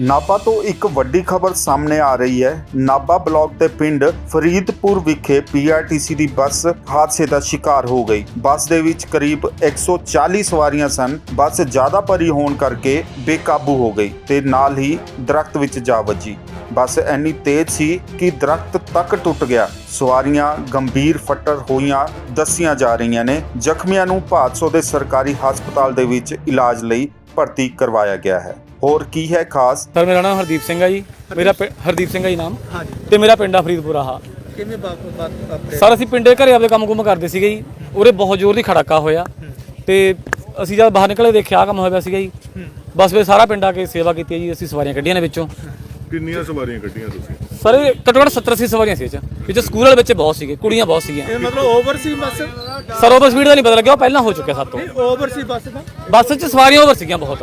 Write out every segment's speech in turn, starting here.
ਨਾਭਾ ਤੋਂ ਇੱਕ ਵੱਡੀ ਖਬਰ ਸਾਹਮਣੇ ਆ ਰਹੀ ਹੈ। ਨਾਭਾ ਬਲਾਕ ਦੇ ਪਿੰਡ ਫਰੀਦਪੁਰ ਵਿਖੇ ਪੀਆਰਟੀਸੀ ਦੀ ਬੱਸ ਹਾਦਸੇ ਦਾ ਸ਼ਿਕਾਰ ਹੋ ਗਈ। ਬੱਸ ਦੇ ਵਿੱਚ ਕਰੀਬ 140 ਸਵਾਰੀਆਂ ਸਨ। ਬੱਸ ਜ਼ਿਆਦਾ ਭਰੀ ਹੋਣ ਕਰਕੇ ਬੇਕਾਬੂ ਹੋ ਗਈ ਤੇ ਨਾਲ ਹੀ ਦਰਖਤ ਵਿੱਚ ਜਾ ਵੱਜੀ। ਬੱਸ ਇੰਨੀ ਤੇਜ਼ ਸੀ ਕਿ ਦਰਖਤ ਤੱਕ ਟੁੱਟ ਗਿਆ। ਸਵਾਰੀਆਂ ਗੰਭੀਰ ਫੱਟਰ ਹੋਈਆਂ ਦੱਸੀਆਂ ਜਾ ਰਹੀਆਂ ਨੇ। ਜ਼ਖਮੀਆਂ ਨੂੰ ਭਾਦਸੋ ਦੇ ਸਰਕਾਰੀ ਹਸਪਤਾਲ ਦੇ ਵਿੱਚ ਇਲਾਜ ਲਈ ਭਰਤੀ ਕਰਵਾਇਆ ਗਿਆ ਹੈ। ਹੋਰ ਕੀ ਹੈ ਖਾਸ? ਸਰ ਮੇਰਾ ਨਾਮ ਹਰਦੀਪ ਸਿੰਘ ਹੈ ਜੀ। ਮੇਰਾ ਪਿੰ- ਹਰਦੀਪ ਸਿੰਘ ਹੈ ਜੀ ਨਾਮ। ਹਾਂਜੀ। ਤੇ ਮੇਰਾ ਪਿੰਡ ਆ ਫਰੀਦਪੁਰ ਆਹ। ਕਿਵੇਂ ਬਾਤ ਬਾਤ ਵਾਪਰਿਆ ਸਰ ਅਸੀਂ ਪਿੰਡੇ ਘਰੇ ਆਪਦੇ ਕੰਮ ਕੁਮ ਕਰਦੇ ਸੀਗੇ ਜੀ। ਉਰੇ ਬਹੁਤ ਜ਼ੋਰ ਦੀ ਖੜਾਕਾ ਹੋਇਆ। ਤੇ ਅਸੀਂ ਜਦ ਬਾਹਰ ਨਿਕਲੇ ਦੇਖਿਆ ਆਹ ਕੰਮ ਹੋਇਆ ਪਿਆ ਸੀਗਾ ਜੀ। ਬਸ ਫਿਰ ਸਾਰਾ ਪਿੰਡ ਆ ਕੇ ਸੇਵਾ ਕੀਤੀ ਹੈ ਜੀ। ਅਸੀਂ ਸਵਾਰੀਆਂ ਕੱਢੀਆਂ ਨੇ ਵਿੱਚੋਂ। ਕਿੰਨੀਆਂ ਸਵਾਰੀਆਂ ਕੱਢੀਆਂ ਤੁਸੀਂ? ਸਰ ਇਹ ਘੱਟੋ ਘੱਟ 70 80 ਸਵਾਰੀਆਂ ਸੀ ਇਹ 'ਚ। ਵਿੱਚ ਸਕੂਲ ਵਾਲੇ ਬੱਚੇ ਬਹੁਤ ਸੀਗੇ ਕੁੜੀਆਂ ਬਹੁਤ ਸੀਗੀਆਂ। ਇਹ ਮਤਲਬ ਓਵਰ ਸੀ ਬੱਸ? ਸਰ ਓਵਰ ਸਪੀਡ ਦਾ ਨਹੀਂ ਪਤਾ ਲੱਗਿਆ ਉਹ ਪਹਿਲਾਂ ਹੋ ਚੁੱਕਿਆ ਸਭ ਤੋਂ। ਓਵਰ ਸੀ ਬੱਸ ਦਾ? ਬੱਸ 'ਚ ਸਵਾਰੀਆਂ ਓਵਰ ਸੀਗੀਆਂ ਬਹੁਤ।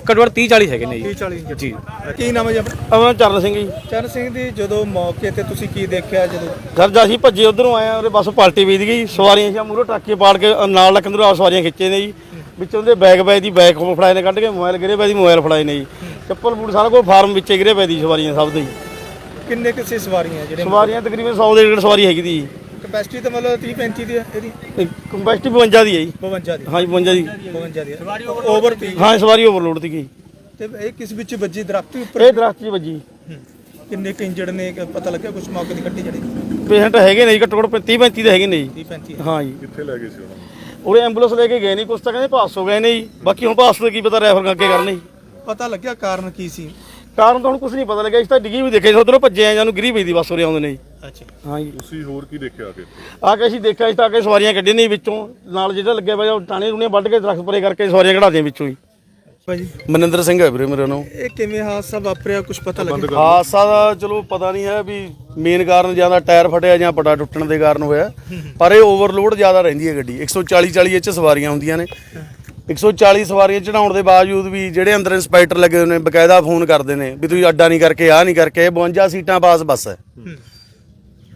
ਘੱਟੋ ਘੱਟ 30 40 ਹੈਗੇ ਨੇ 30 ਜੀ। 40 ਇੰਜਰਡ ਜੀ। ਕੀ ਨਾਮ ਹੈ ਜੀ ਆਪਣਾ? ਅਮਨ ਚਰਨ ਸਿੰਘ ਜੀ। ਚਰਨ ਸਿੰਘ ਦੀ ਜਦੋਂ ਮੌਕੇ ਤੇ ਤੁਸੀਂ ਕੀ ਦੇਖਿਆ ਜਦੋਂ? ਸਰ ਜਦ ਅਸੀਂ ਭੱਜੇ ਉਧਰੋਂ ਆਏ ਆ ਉਹਦੇ ਬੱਸ ਪਲਟੀ ਵੀਦ ਗਈ ਸਵਾਰੀਆਂ ਸੀ ਮੂਹਰੋਂ ਟਰੱਕੇ ਪਾੜ ਕੇ ਨਾਲ ਲੱਕੰਦਰੋਂ ਆ ਸਵਾਰੀਆਂ ਖਿੱਚੇ ਨੇ ਜੀ। ਵਿੱਚੋਂ ਦੇ ਬੈਗ ਬੈਗ ਦੀ ਬੈਗ ਖੋ ਫੜਾਏ ਨੇ ਕੱਢ ਕੇ ਮੋਬਾਈਲ ਗਿਰੇ ਪਏ ਦੀ ਮੋਬਾਈਲ ਫੜਾਏ ਨੇ ਜੀ। ਚੱਪਲ ਬੂਟ ਸਾਰਾ ਕੁਝ ਫਾਰਮ ਵਿੱਚੇ ਗਿਰੇ ਪਏ ਦੀ ਸਵਾਰੀਆਂ ਸਭ ਦੇ ਜੀ ਕਿੰਨੇ ਕਿਸੇ ਸਵਾਰੀਆਂ ਜਿਹੜੇ ਸਵਾਰੀਆਂ ਤਕਰੀਬਨ 100 ਦੇ ਡੇਢ ਸਵਾਰੀ ਹੈਗੀ ਦੀ। ਕਪੈਸਿਟੀ ਤਾਂ ਮਤਲਬ 30 35 ਦੀ ਹੈ ਇਹਦੀ। ਕੰਪੈਸਟੀ 52 ਦੀ ਹੈ ਜੀ। 52 ਦੀ। ਹਾਂਜੀ 52 ਦੀ। 52 ਦੀ ਹੈ। ਓਵਰ 30 ਹਾਂ ਸਵਾਰੀ ਓਵਰਲੋਡ ਦੀ ਗਈ। ਤੇ ਇਹ ਕਿਸ ਵਿੱਚ ਵੱਜੀ? ਦਰਖਤ ਦੇ ਉੱਪਰ? ਇਹ ਦਰਖਤ 'ਚ ਵੱਜੀ। ਹੂੰ। ਕਿੰਨੇ ਕਿ ਇੰਜਰਡ ਨੇ? ਪਤਾ ਲੱਗਿਆ ਕੁਝ ਮੌਕੇ ਦੀ ਕੱਟੀ ਜਿਹੜੀ? ਪੇਸ਼ੈਂਟ ਹੈਗੇ ਨੇ ਜੀ ਘੱਟੋ ਘੱਟ 30 35 ਦੇ ਹੈਗੇ ਨੇ ਜੀ। 30 35 ਹਾਂ। ਜੀ। ਕਿੱਥੇ ਲੈ ਗਏ ਸੀ ਉਹਨਾਂ ਨੂੰ? ਉਹਦੇ ਐਂਬੂਲੈਂਸ ਲੈ ਕੇ ਗਏ ਨਹੀਂ ਕੁਛ ਤਾਂ ਕਹਿੰਦੇ ਪਾਸ ਹੋ ਗਏ ਨੇ ਜੀ। ਬਾਕੀ ਹੁਣ ਪਾਸ ਤੋਂ ਕੀ ਪਤਾ ਰੈਫਰ ਅੱਗੇ ਕਰਨੇ ਜੀ। ਪਤਾ ਲੱਗਿਆ ਕਾਰਨ ਕੀ ਸੀ? ਕਾਰਨ ਤਾਂ ਹੁਣ ਕੁਝ ਨਹੀਂ ਪਤਾ ਲੱਗਿਆ। ਇਸ ਤਾਂ ਡਿੱਗੀ ਵੀ ਦੇਖੇ ਉਧਰੋਂ ਭੱਜੇ ਆ ਜਾਨੂੰ ਗਿਰੀ ਪਈ ਦੀ ਬੱਸ ਉਰੇ ਆਉਂਦੇ ਨੇ ਜੀ। ਅੱਛਾ। ਹਾਂ ਜੀ ਤੁਸੀਂ ਹੋਰ ਕੀ ਦੇਖਿਆ ਆ ਕੇ ਆ ਕੇ ਅਸੀਂ ਦੇਖਿਆ ਇਸ ਤਾਂ ਆ ਕੇ ਸਵਾਰੀਆਂ ਕੱਢੀਆਂ ਨੇ ਵਿੱਚੋਂ। ਨਾਲ ਜਿਹੜਾ ਲੱਗਿਆ ਹੋਇਆ ਉਹ ਟਾਣੇ ਰੂਣੇ ਵੱਢ ਕੇ ਦਰਖਤ ਪਰੇ ਕਰਕੇ ਸਵਾਰੀਆਂ ਕਢਾਦੀਆਂ ਵਿੱਚੋਂ ਹੀ। ਭਾਜੀ। ਮਨਿੰਦਰ ਸਿੰਘ ਹੈ ਵੀਰੇ ਮੇਰੇ ਨਾਮ। ਇਹ ਕਿਵੇਂ ਹਾਦਸਾ ਵਾਪਰਿਆ ਕੁਝ ਪਤਾ ਲੱਗਿਆ? ਹਾਦਸਾ ਦਾ ਚਲੋ ਪਤਾ ਨਹੀਂ ਹੈ ਵੀ ਮੇਨ ਕਾਰਨ ਜ਼ਿਆਦਾ ਟਾਇਰ ਫਟਿਆ ਜਾਂ ਪਟਾ ਟੁੱਟਣ ਦੇ ਕਾਰਨ ਹੋਇਆ। ਪਰ ਇਹ ਓਵਰਲੋਡ ਜ਼ਿਆਦਾ ਰਹਿੰਦੀ ਹੈ ਗੱਡੀ। 140 40 ਇਹ ਚ ਸਵਾਰੀਆਂ ਹੁੰਦੀਆਂ ਨੇ। 140 ਸਵਾਰੀਆਂ ਚੜਾਉਣ ਦੇ ਬਾਵਜੂਦ ਵੀ ਜਿਹੜੇ ਅੰਦਰ ਇੰਸਪੈਕਟਰ ਲੱਗੇ ਹੋਏ ਨੇ ਬਕਾਇਦਾ ਫੋਨ ਕਰਦੇ ਨੇ ਵੀ ਤੁਸੀਂ ਅੱਡਾ ਨਹੀਂ ਕਰਕੇ ਆਹ ਨਹੀਂ ਕਰਕੇ ਇਹ 52 ਸੀਟਾਂ ਪਾਸ ਬੱਸ ਹੈ।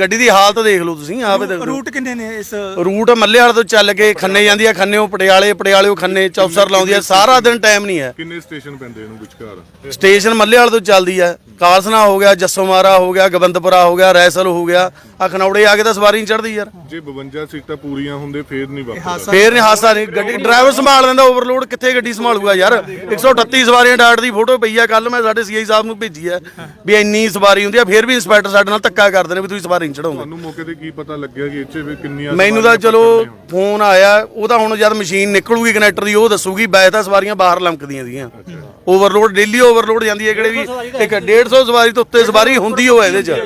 ਗੱਡੀ ਦੀ ਹਾਲਤ ਦੇਖ ਲਓ ਤੁਸੀਂ ਆਪੇ ਦੇਖ ਲਓ। ਰੂਟ ਕਿੰਨੇ ਨੇ ਇਸ? ਰੂਟ ਮੱਲੇ ਵਾਲੇ ਤੋਂ ਚੱਲ ਕੇ ਖੰਨੇ ਜਾਂਦੀ ਆ ਖੰਨੇੋਂ ਪਟਿਆਲੇ ਪਟਿਆਲੇੋਂ ਖੰਨੇ ਚੌਪਸਰ ਲਾਉਂਦੀ ਆ ਸਾਰਾ ਦਿਨ ਟਾਈਮ ਨਹੀਂ ਹੈ। ਕਿੰਨੇ ਸਟੇਸ਼ਨ ਪੈਂਦੇ ਇਹਨੂੰ ਵਿਚਕਾਰ? ਸਟੇਸ਼ਨ ਮੱਲੇ ਵਾਲੇ ਤੋਂ ਚੱਲਦੀ ਆ ਕਾਲਸਨਾ ਹੋ ਗਿਆ ਜੱਸੋ ਮਾਰਾ ਹੋ ਗਿਆ ਗਵੰਦਪੁਰਾ ਹੋ ਗਿਆ ਰੈਸਲ ਹੋ ਗਿਆ ਆ ਖਨੌੜੇ ਆ ਕੇ ਤਾਂ ਸਵਾਰੀ ਨਹੀਂ ਚੜਦੀ ਯਾਰ। ਜੇ 52 ਸੀਟਾਂ ਪੂਰੀਆਂ ਹੁੰਦੇ ਫੇਰ ਨਹੀਂ ਵਾਪਰਦਾ ਫੇਰ ਨਹੀਂ ਹਾਸਾ ਨਹੀਂ ਗੱਡੀ ਡਰਾਈਵਰ ਸੰਭਾਲ ਲੈਂਦਾ ਓਵਰਲੋਡ ਕਿੱਥੇ ਗੱਡੀ ਸੰਭਾਲੂਗਾ ਯਾਰ? 138 ਸਵਾਰੀਆਂ ਡਾਟ ਦੀ ਫੋਟੋ ਪਈ ਆ ਕੱਲ ਮੈਂ ਸਾਡੇ ਸੀਆਈ ਸਾਹਿਬ ਨੂੰ ਭੇਜੀ ਆ ਵੀ ਇੰਨੀ ਸਵਾਰੀ ਹੁੰਦੀ ਆ ਫੇਰ ਵੀ ਇੰਸਪੈਕਟਰ ਸਾਡੇ ਨਾਲ ਧੱਕਾ ਕਰਦੇ ਨੇ ਵੀ ਤੁਸੀਂ ਸਵਾਰੀ ਨਹੀਂ ਚੜਾਉਂਦੇ ਤੁਹਾਨੂੰ ਮੌਕੇ ਤੇ ਕੀ ਪਤਾ ਲੱਗਿਆ ਕਿ ਇੱਥੇ ਵੀ ਕਿੰਨੀਆਂ ਮੈਨੂੰ ਤਾਂ ਚਲੋ? ਫੋਨ ਆਇਆ ਉਹ ਤਾਂ ਹੁਣ ਜਦ ਮਸ਼ੀਨ ਨਿਕਲੂਗੀ ਕਨੈਕਟਰ ਦੀ ਉਹ ਦੱਸੂਗੀ ਵੈਸੇ ਤਾਂ ਸਵਾਰੀਆਂ ਬਾਹਰ ਲੰਕਦੀਆਂ ਸੀਗੀਆਂ। ਓਵਰਲੋਡ ਡੇਲੀ ਓਵਰਲੋਡ ਜਾਂਦੀ ਹੈ ਕਿਹੜੇ ਵੀ ਇੱਕ 150 ਸਵਾਰੀ ਤੋਂ ਉੱਤੇ ਸਵਾਰੀ ਹੁੰਦੀ ਹੋਏ ਇਹਦੇ 'ਚ।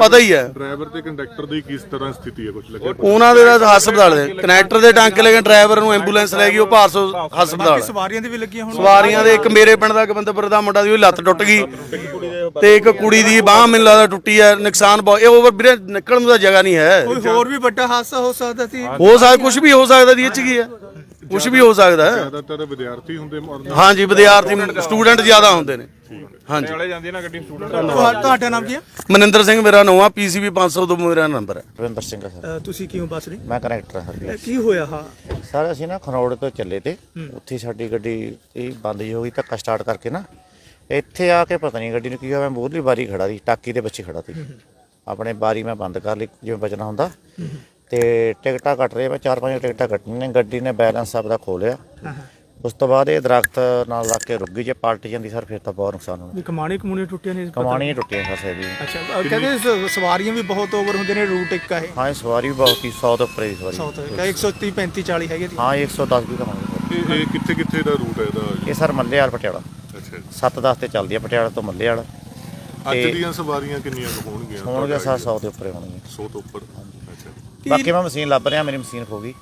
ਪਤਾ ਹੀ ਹੈ। ਡਰਾਈਵਰ ਤੇ ਕੰਡਕਟਰ ਦੀ ਕਿਸ ਤਰ੍ਹਾਂ ਸਥਿਤੀ ਹੈ? ਕੁਝ ਲੱਗਿਆ ਉਹਨਾਂ ਦੇ ਤਾਂ ਹਸਪਤਾਲ ਦੇ। ਕਨੈਕਟਰ ਦੇ ਟਾਂਕੇ ਲੈ ਕੇ ਡਰਾਈਵਰ ਨੂੰ ਐਂਬੂਲੈਂਸ ਲੈ ਗਈ ਉਹ ਭਾਰਸੋ ਹਸਪਤਾਲ ਸਵਾਰੀਆਂ ਦੇ ਵੀ ਲੱਗੀਆਂ ਹੁਣ ਸਵਾਰੀਆਂ ਦੇ ਇੱਕ ਮੇਰੇ ਪਿੰਡ ਦਾ ਗਵੰਦਪੁਰ ਦਾ ਮੁੰਡਾ ਦੀ ਉਹਦੀ ਲੱਤ ਟੁੱਟ ਗਈ ਤੇ ਇੱਕ ਕੁੜੀ ਦੀ ਬਾਹ ਮੈਨੂੰ ਲੱਗਦਾ ਟੁੱਟੀ ਹੈ ਨੁਕਸਾਨ ਬਹੁਤ ਇਹ ਓਵਰ ਵੀਰੇ ਨਿਕਲਣ ਨੂੰ ਤਾਂ ਜਗ੍ਹਾ ਨਹੀਂ ਹੈ। ਕੋਈ ਹੋਰ ਵੀ ਵੱਡਾ ਹਾਦਸਾ ਹੋ ਸਕਦਾ ਸੀ? ਹੋ ਸਕਦਾ ਕੁਝ ਵੀ ਹੋ ਸਕਦਾ ਦੀ ਇਹ ਚ ਕੀ ਹੈ? ਕੁਝ ਵੀ ਹੋ ਸਕਦਾ ਹੈ। ਜ਼ਿਆਦਾਤਰ ਵਿਦਿਆਰਥੀ ਹੁੰਦੇ ਹਾਂਜੀ ਵਿਦਿਆਰਥੀ ਸਟੂਡੈਂਟ ਜ਼ਿਆਦਾ ਹੁੰਦੇ ਨੇ। ਹਾਂਜੀ। ਤੁਹਾ- ਤੁਹਾਡਾ ਨਾਮ ਕੀ ਹੈ? ਮਨਿੰਦਰ ਸਿੰਘ ਮੇਰਾ ਨਾਮ ਆ ਪੀਸੀਬੀ 500 ਤੋਂ ਮੇਰਾ ਨੰਬਰ ਹੈ। ਰਵਿੰਦਰ ਸਿੰਘ ਆ ਸਰ। ਅ, ਤੁਸੀਂ ਕਿਉਂ ਬਸ ਰਹੇ ਮੈਂ ਕਨੈਕਟਰ ਹਾਂ ਸਰ। ਇਹ ਕੀ ਹੋਇਆ ਹਾਂ? ਸਰ ਅਸੀਂ ਨਾ ਖਰੋੜ ਤੋਂ ਚੱਲੇ ਤੇ ਉੱਥੇ ਸਾਡੀ ਗੱਡੀ ਇਹ ਬੰਦ ਜਿਹੀ ਹੋ ਗਈ ਧੱਕਾ ਸਟਾਰਟ ਕਰਕੇ ਨਾ ਇੱਥੇ ਆ ਕੇ ਪਤਾ ਨਹੀਂ ਗੱਡੀ ਨੂੰ ਕੀ ਹੋਇਆ ਮੈਂ ਮੂਹਰਲੀ ਬਾਰੀ ਖੜਾ ਸੀ ਟਾਕੀ ਦੇ ਬੱਚੇ ਖੜਾ ਸੀ। ਆਪਣੇ ਬਾਰੀ ਮੈਂ ਬੰਦ ਕਰ ਲਈ ਜਿਵੇਂ ਬਚਣਾ ਹੁੰਦਾ। ਤੇ ਟਿਕਟਾਂ ਕੱਟ ਰਹੇ ਮੈਂ ਚਾਰ ਪੰਜ ਟਿਕਟਾਂ ਕੱਟਣੀਆਂ ਨੇ ਗੱਡੀ ਨੇ ਬੈਲੈਂਸ ਆਪਦਾ ਖੋ ਲਿਆ। ਉਸ ਤੋਂ ਬਾਅਦ ਇਹ ਦਰਖਤ ਨਾਲ ਲੱਗ ਕੇ ਰੁਕ ਗਈ ਜੇ ਪਲਟ ਜਾਂਦੀ ਸਰ ਫਿਰ ਤਾਂ ਬਹੁਤ ਨੁਕਸਾਨ ਹੋਣਾ ਕਮਾਣੀ ਕਮੂਣੀ ਟੁੱਟੀਆਂ ਨੇ ਕਮਾਣੀਆਂ ਟੁੱਟੀਆਂ ਫਸੇ ਦੀ ਅੱਛਾ ਕਹਿੰਦੇ ਸ- ਸਵਾਰੀਆਂ ਵੀ ਬਹੁਤ ਓਵਰ ਹੁੰਦੇ ਨੇ ਰੂਟ ਇੱਕ ਆ ਇਹ। ਹਾਂ ਇਹ ਸਵਾਰੀ ਵੀ ਬਹੁਤ ਹੀ 100 ਤੋਂ ਉੱਪਰ ਦੀ ਸਵਾਰੀ। ਸਾਊਥ ਕਾ 130 35 40 ਹੈਗੇ ਦੀ। ਹਾਂ ਇਹ 110 ਵੀ ਕਮਾਂਗੇ ਇਹ ਇਹ ਕਿੱਥੇ ਕਿੱਥੇ ਦਾ ਰੂਟ ਹੈ ਇਹਦਾ? ਇਹ ਸਰ ਮੱਲੇ ਵਾਲ ਪਟਿਆਲਾ। ਅੱਛਾ। ਜੀ। 7-10 ਤੇ ਚੱਲਦੀ ਆ ਪਟਿਆਲਾ ਤੋਂ ਮੱਲੇ ਵਾਲ ਅੱਜ ਤੇ- ਦੀਆਂ ਸਵਾਰੀਆਂ ਕਿੰਨੀਆਂ ਕੁ ਹੋਣਗੀਆਂ? ਹੋਣਗੇ ਸਰ 100 ਦੇ ਉੱਪਰ ਹੋਣਗੇ 100 ਤੋਂ ਉੱਪਰ। ਅੱਛਾ। ਬਾਕੀ ਮੈਂ ਮਸ਼ੀਨ ਲੱਭ ਰਿਹਾ ਮੇਰੀ ਮਸ਼ੀਨ ਖੋ ਗਈ।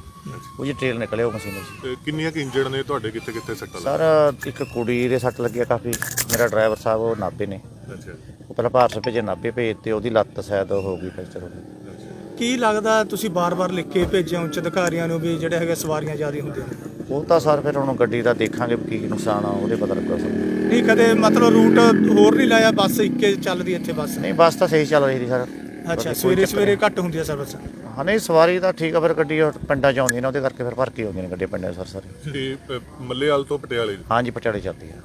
ਉਹ ਜੀ ਟ੍ਰੇਲ ਨਿਕਲੇ ਉਹ ਮਸ਼ੀਨ ਤੇ ਕਿੰਨੀਆਂ ਕਿ ਇੰਜਰਡ ਨੇ ਤੁਹਾਡੇ ਕਿੱਥੇ ਕਿੱਥੇ ਸੱਟਾਂ ਸਰ ਇੱਕ ਕੁੜੀ ਦੇ ਸੱਟ ਲੱਗਿਆ ਕਾਫੀ। ਮੇਰਾ ਡਰਾਈਵਰ ਸਾਹਿਬ ਉਹ ਨਾਭੇ ਨੇ। ਅੱਛਾ। ਉਹ ਪਹਿਲਾਂ ਭਾਰਤ ਭੇਜੇ ਨਾਭੇ ਭੇਜ ਤੇ ਉਹਦੀ ਲੱਤ ਸ਼ਾਇਦ ਹੋ ਗਈ ਫੈਕਚਰ ਹੋ ਗਈ। ਕੀ ਲੱਗਦਾ ਤੁਸੀਂ ਬਾਰ-ਬਾਰ ਲਿਖ ਕੇ ਭੇਜਿਆ ਉੱਚ ਅਧਿਕਾਰੀਆਂ ਨੂੰ ਵੀ ਜਿਹੜੇ ਹੈਗੇ ਸਵਾਰੀਆਂ ਜ਼ਿਆਦਾ ਹੁੰਦੀਆਂ ਨੇ? ਉਹ ਤਾਂ ਸਰ ਫਿਰ ਹੁਣ ਗੱਡੀ ਦਾ ਦੇਖਾਂਗੇ ਕੀ ਨੁਕਸਾਨ ਆ ਉਹਦੇ ਪਤਾ ਲੱਗਾ ਸਰ। ਨਹੀਂ ਕਦੇ ਮਤਲਬ ਰੂਟ ਹੋਰ ਨਹੀਂ ਲਾਇਆ ਬੱਸ ਇੱਕੇ ਚੱਲਦੀ ਇੱਥੇ ਬੱਸ? ਨਹੀਂ ਬੱਸ ਤਾਂ ਸਹੀ ਚੱਲ ਰਹੀ ਸੀ ਸਰ। ਅੱਛਾ ਸਵੇਰੇ ਸਵੇਰੇ ਘੱਟ ਹੁੰਦੀ ਆ ਸਰਵਿਸ ਹਾਂ ਨਹੀਂ ਸਵਾਰੀ ਤਾਂ ਠੀਕ ਆ ਫਿਰ ਗੱਡੀ ਉਹ ਪਿੰਡਾਂ ਚ ਆਉਂਦੀ ਨੇ ਉਹਦੇ ਕਰਕੇ ਫਿਰ ਭਰ ਕੇ ਆਉਂਦੀਆਂ ਨੇ ਗੱਡੀਆਂ ਪਿੰਡਾਂ 'ਚ ਸਰ ਸਰ। ਤੇ ਮੱਲੇਵਾਲ ਤੋਂ ਪਟਿਆਲੇ ਹਾਂਜੀ ਪਟਿਆਲੇ ਚੱਲਦੀ ਆ।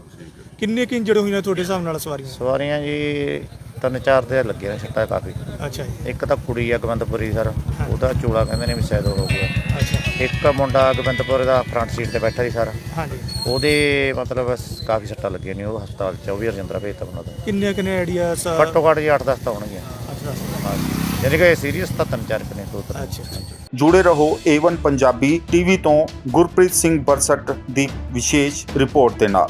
ਕਿੰਨੇ ਕਿ ਇੰਜਰਡ ਹੋਈਆਂ ਤੁਹਾਡੇ ਹਿਸਾਬ ਨਾਲ ਸਵਾਰੀਆਂ? ਸਵਾਰੀਆਂ ਜੀ ਤਿੰਨ ਚਾਰ ਦੇ ਲੱਗੇ ਨੇ ਛੱਟਾ ਕਾਫੀ। ਅੱਛਾ ਜੀ। ਇੱਕ ਤਾਂ ਕੁੜੀ ਆ ਗਵੰਦਪੁਰੀ ਸਰ ਉਹਦਾ ਚੂਲਾ ਕਹਿੰਦੇ ਨੇ ਵੀ ਉਹ ਹੋ ਗਿਆ। ਅੱਛਾ। ਇੱਕ ਮੁੰਡਾ ਗਵੰਦਪੁਰ ਦਾ ਫਰੰਟ ਸੀਟ ਤੇ ਬੈਠਾ ਸੀ ਸਰ। ਹਾਂਜੀ। ਉਹਦੇ ਮਤਲਬ ਸ- ਕਾਫੀ ਸੱਟਾਂ ਲੱਗੀਆਂ ਨੇ ਉਹ ਹਸਪਤਾਲ ਚ ਉਹ ਵੀ ਰਜਿੰਦਰਾ ਭੇਜਤਾ ਉਹਨਾਂ ਦਾ। ਕਿੰਨੇ ਕਿੰਨੇ ਆਈਡੀਆਸ ਘੱਟੋ ਘੱਟ ਜੀ 8-10 ਤਾਂ ਹੋਣਗੀਆਂ। ਅੱਛਾ ਹਾਂਜੀ। ਯਾਨੀ ਕਿ ਸੀਰੀਅਸ ਤਾਂ ਤਿੰਨ ਚਾਰ ਕੁ ਨੇ ਦੋ ਤਰ੍ਹਾਂ ਅੱਛਾ ਜੁੜੇ ਰਹੋ A1 ਪੰਜਾਬੀ ਟੀਵੀ ਤੋਂ ਗੁਰਪ੍ਰੀਤ ਸਿੰਘ ਬਰਸਟ ਦੀ ਵਿਸ਼ੇਸ਼ ਰਿਪੋਰਟ ਦੇ ਨਾਲ।